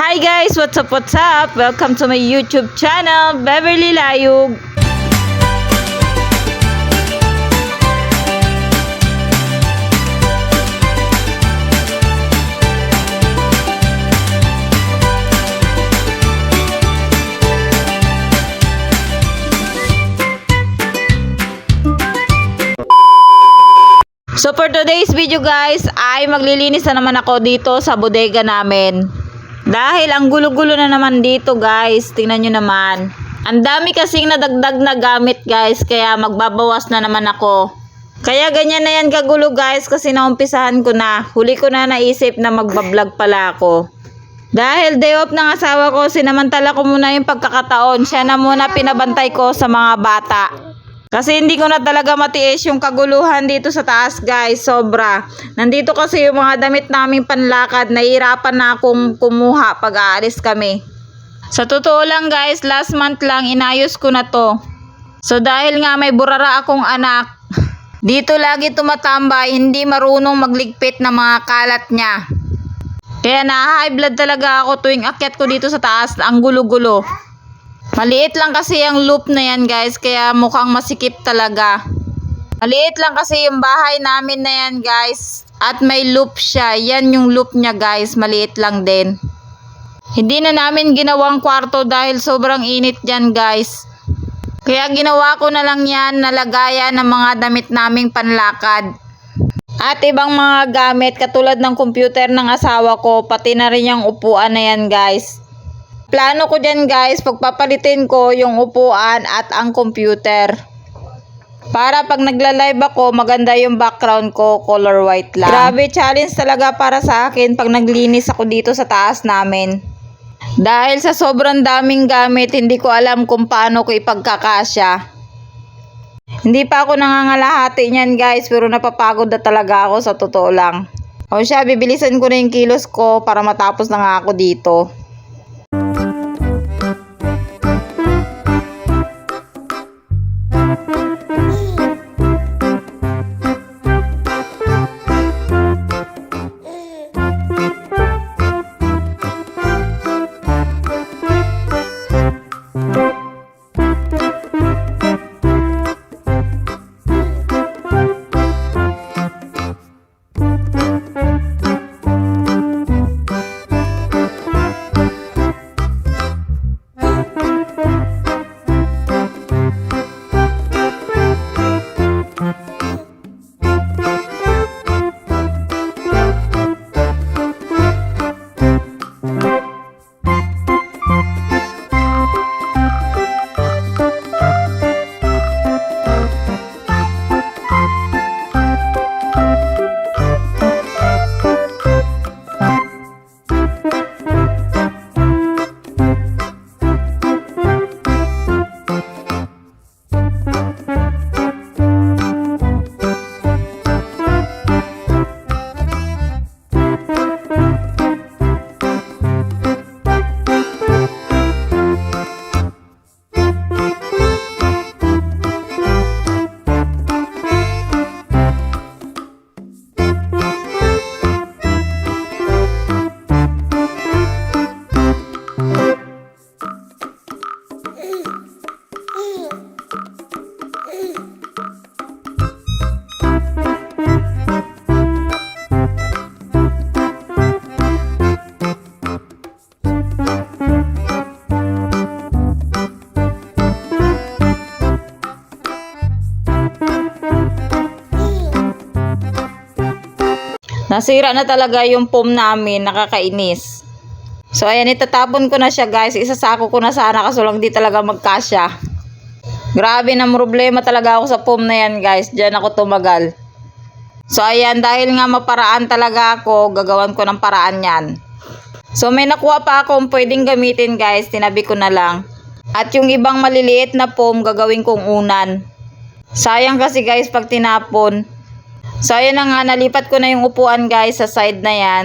Hi guys! What's up, what's up? Welcome to my YouTube channel, Beverly Layug. So for today's video guys, ay maglilinis na naman ako dito sa bodega namin. Dahil ang gulo-gulo na naman dito guys, tingnan nyo naman. Ang dami kasing nadagdag na gamit guys, kaya magbabawas na naman ako. Kaya ganyan na yan kagulo guys, kasi naumpisahan ko na. Huli ko na naisip na magbablog pala ako. Dahil day off ng asawa ko, sinamantala ko muna yung pagkakataon. Siya na muna pinabantay ko sa mga bata. Kasi hindi ko na talaga matiis yung kaguluhan dito sa taas guys, sobra. Nandito kasi yung mga damit naming panlakad, nahihirapan na akong kumuha pag aalis kami. Sa totoo lang guys, last month lang inayos ko na to. So dahil nga may burara akong anak, dito lagi tumatambay, hindi marunong magligpit ng mga kalat niya. Kaya na-high blood talaga ako tuwing akyat ko dito sa taas, ang gulo-gulo. Maliit lang kasi ang loop na yan guys, kaya mukhang masikip talaga. Maliit lang kasi yung bahay namin na yan guys, at may loop siya. Yan yung loop niya guys, maliit lang din. Hindi na namin ginawang kwarto dahil sobrang init dyan guys. Kaya ginawa ko na lang yan na lagayan ng mga damit naming panlakad. At ibang mga gamit katulad ng computer ng asawa ko, pati na rin yung upuan na yan guys. Plano ko dyan guys, pagpapalitin ko yung upuan at ang computer. Para pag nagla-live ako, maganda yung background ko, color white lang. Grabe, challenge talaga para sa akin pag naglinis ako dito sa taas namin. Dahil sa sobrang daming gamit, hindi ko alam kung paano ko ipagkakasya. Hindi pa ako nangangalahati niyan guys, pero napapagod na talaga ako sa totoo lang. O siya, bibilisan ko na yung kilos ko para matapos na nga ako dito. Nasira na talaga yung foam namin, nakakainis. So ayan, itatapon ko na siya guys. Isasako ko na sana kaso lang di talaga magkasya. Grabe na problema talaga ako sa foam na yan guys. Diyan ako tumagal. So ayan, dahil nga maparaan talaga ako, gagawan ko ng paraan yan. So may nakuha pa akong pwedeng gamitin guys, tinabi ko na lang. At yung ibang maliliit na foam, gagawin kong unan. Sayang kasi guys pag tinapon. So ayan na nga, nalipat ko na yung upuan guys sa side na yan.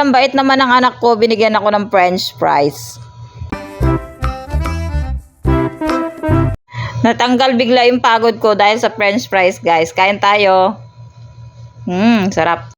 Ay, ang bait naman ng anak ko, binigyan ako ng french fries. Natanggal bigla yung pagod ko dahil sa french fries, guys. Kain tayo. Hmm, sarap.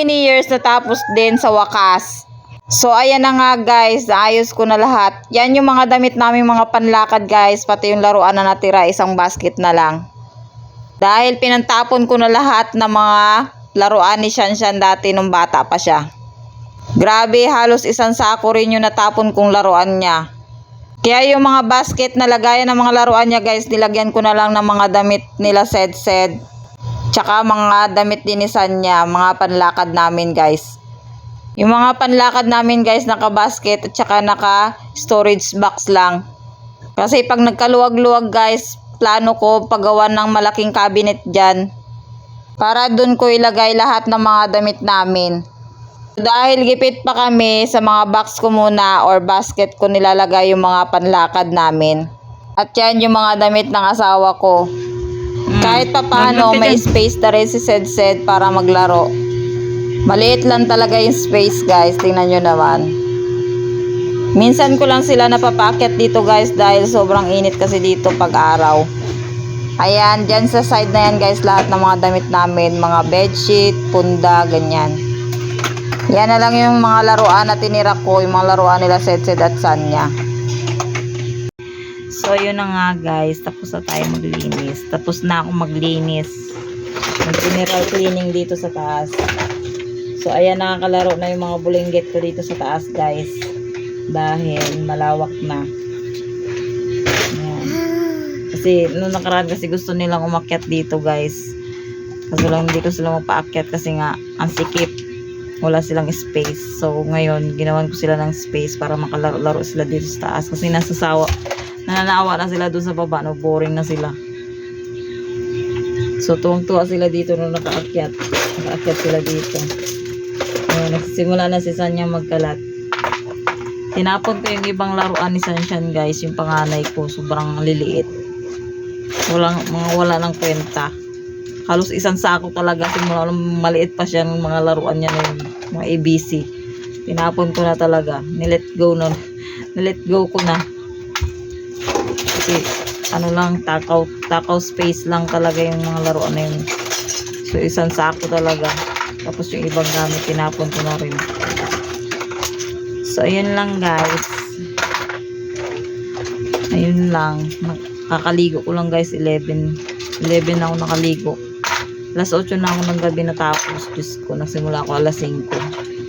Many years natapos din sa wakas. So ayan na nga guys, naayos ko na lahat. Yan yung mga damit namin mga panlakad guys, pati yung laruan na natira, isang basket na lang. Dahil pinantapon ko na lahat ng mga laruan ni Shanshan dati nung bata pa siya. Grabe, halos isang sako rin yung natapon kong laruan niya. Kaya yung mga basket na lagayan ng mga laruan niya guys, nilagyan ko na lang ng mga damit nila Sed Sed. Tsaka mga damit din ni Sanya, mga panlakad namin guys. Yung mga panlakad namin guys, naka-basket at saka naka-storage box lang. Kasi pag nagkaluwag-luwag guys, plano ko paggawa ng malaking cabinet dyan. Para dun ko ilagay lahat ng mga damit namin. Dahil gipit pa kami sa mga box ko muna or basket ko nilalagay yung mga panlakad namin. At yan yung mga damit ng asawa ko. Kahit pa paano, may space na rin si Sed Sed para maglaro. Maliit lang talaga yung space guys, tingnan nyo naman. Minsan ko lang sila napapakyat dito guys dahil sobrang init kasi dito pag araw. Ayan, dyan sa side na yan guys, lahat ng mga damit namin, mga bedsheet, punda, ganyan. Yan na lang yung mga laruan na tinira ko, yung mga laruan nila Setsed at Sanya. So, yun na nga guys, tapos na tayo maglinis. Tapos na ako maglinis. Mag-general cleaning dito sa taas. So, ayan, nakakalaro na yung mga bulinggit ko dito sa taas guys. Dahil malawak na. Ayan. Kasi, nung nakaraan kasi gusto nilang umakyat dito guys. Kaso lang hindi ko sila mapaakyat kasi nga, ang sikip wala silang space. So, ngayon, ginawan ko sila ng space para makalaro sila dito sa taas. Kasi nasasawa, nananawa na sila doon sa baba, no? Boring na sila. So, tuwang-tuwa sila dito nung nakaakyat. Nakaakyat sila dito. Ngayon, nagsisimula na si Sanya magkalat. Tinapon ko yung ibang laruan ni Sanshan, guys. Yung panganay ko, sobrang liliit. Walang, mga wala ng kwenta halos isang sako talaga simula nung maliit pa siya ng mga laruan niya yun, mga ABC tinapon ko na talaga nilet go na nilet go ko na kasi ano lang takaw takaw space lang talaga yung mga laruan na yun. So isang sako talaga. Tapos yung ibang gamit tinapon na rin. So ayun lang guys. Ayun lang. Kakaligo ko lang guys 11 11 na ako nakaligo. Alas 8 na ako ng gabi natapos. Diyos ko nagsimula ako alas 5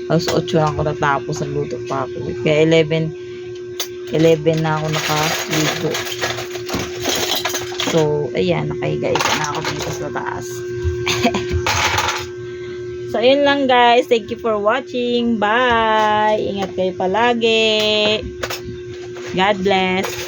alas 8 na ako natapos nagluto pa ako. Kaya 11 11 na ako nakaligo so ayan nakahiga-higa na ako dito sa taas. So ayun lang guys. Thank you for watching. Bye! Ingat kayo palagi. God bless